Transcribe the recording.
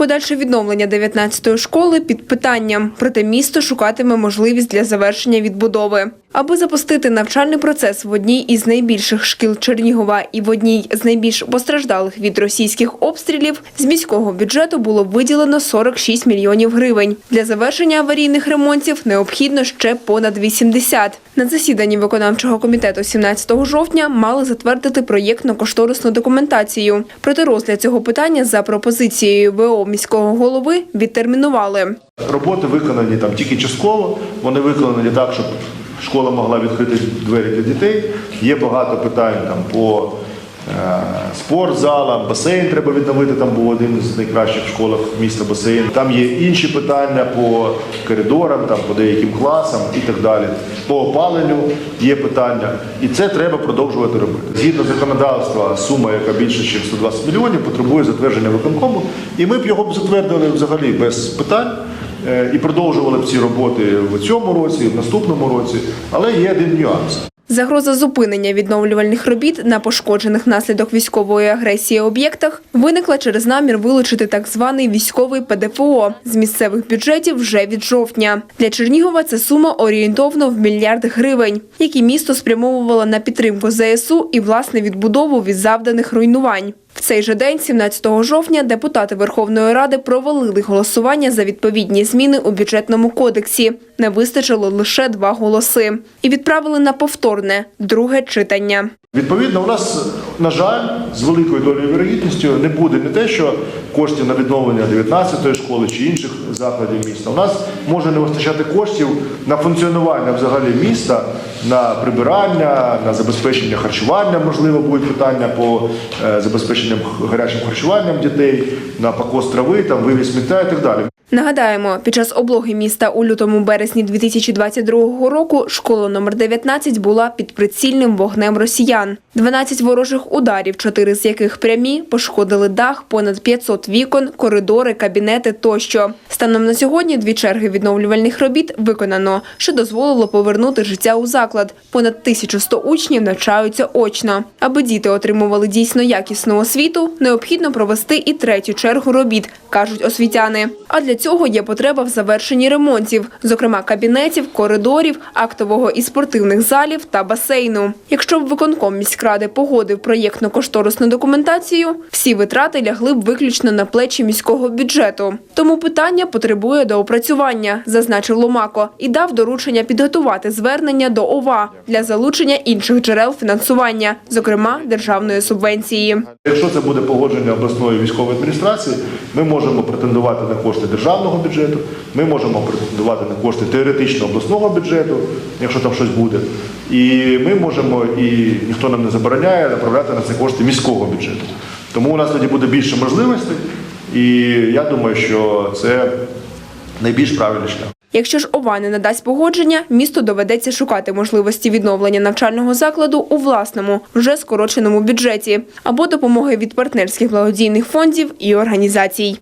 Подальше відновлення 19-ї школи під питанням, проте місто шукатиме можливість для завершення відбудови. Аби запустити навчальний процес в одній із найбільших шкіл Чернігова і в одній з найбільш постраждалих від російських обстрілів, з міського бюджету було виділено 46 мільйонів гривень. Для завершення аварійних ремонтів необхідно ще понад 80. На засіданні виконавчого комітету 17 жовтня мали затвердити проєктно-кошторисну документацію. Проте розгляд цього питання за пропозицією ВО міського голови відтермінували. Роботи виконані там тільки частково. Вони виконані так, щоб школа могла відкрити двері для дітей. Є багато питань там по е, спортзалам, басейн треба відновити. Там був один з найкращих школах міста басейн. Там є інші питання по коридорам, там по деяким класам і так далі. По опаленню є питання, і це треба продовжувати робити. Згідно законодавства, сума, яка більше, ніж 120 мільйонів, потребує затвердження виконкому, і ми б його б затвердили взагалі без питань. Е, і продовжували б ці роботи в цьому році, в наступному році. Але є один нюанс. Загроза зупинення відновлювальних робіт на пошкоджених наслідок військової агресії об'єктах виникла через намір вилучити так званий військовий ПДФО з місцевих бюджетів вже від жовтня. Для Чернігова це сума орієнтовно в мільярд гривень, які місто спрямовувало на підтримку ЗСУ і власне відбудову від завданих руйнувань. В цей же день, 17 жовтня, депутати Верховної Ради провалили голосування за відповідні зміни у бюджетному кодексі. Не вистачило лише два голоси і відправили на повторне друге читання. Відповідно, у нас, на жаль, з великою долею вірогідністю не буде не те, що коштів на відновлення 19-ї школи чи інших закладів міста. У нас може не вистачати коштів на функціонування взагалі міста, на прибирання, на забезпечення харчування, можливо, будуть питання по е, забезпеченням гарячим харчуванням дітей, на покос трави, там вивіз сміття і так далі. Нагадаємо, під час облоги міста у лютому березні 2022 року школа номер 19 була під прицільним вогнем росіян. 12 ворожих ударів, чотири з яких прямі, пошкодили дах, понад 500 вікон, коридори, кабінети тощо. Станом на сьогодні дві черги відновлювальних робіт виконано, що дозволило повернути життя у заклад. Понад 1100 учнів навчаються очно. Аби діти отримували дійсно якісну освіту, необхідно провести і третю чергу робіт, кажуть освітяни. А для цього є потреба в завершенні ремонтів, зокрема кабінетів, коридорів, актового і спортивних залів та басейну. Якщо б виконком міськради погодив проєктно-кошторисну документацію, всі витрати лягли б виключно на плечі міського бюджету. Тому питання потребує доопрацювання, зазначив Ломако, і дав доручення підготувати звернення до ОВА для залучення інших джерел фінансування, зокрема державної субвенції. Якщо це буде погодження обласної військової адміністрації, ми можемо претендувати на кошти державного бюджету, ми можемо претендувати на кошти теоретично обласного бюджету, якщо там щось буде. І ми можемо, і ніхто нам не забороняє направляти на це кошти міського бюджету. Тому у нас тоді буде більше можливостей, і я думаю, що це найбільш правильний шлях. Якщо ж ОВА не надасть погодження, місту доведеться шукати можливості відновлення навчального закладу у власному, вже скороченому бюджеті або допомоги від партнерських благодійних фондів і організацій.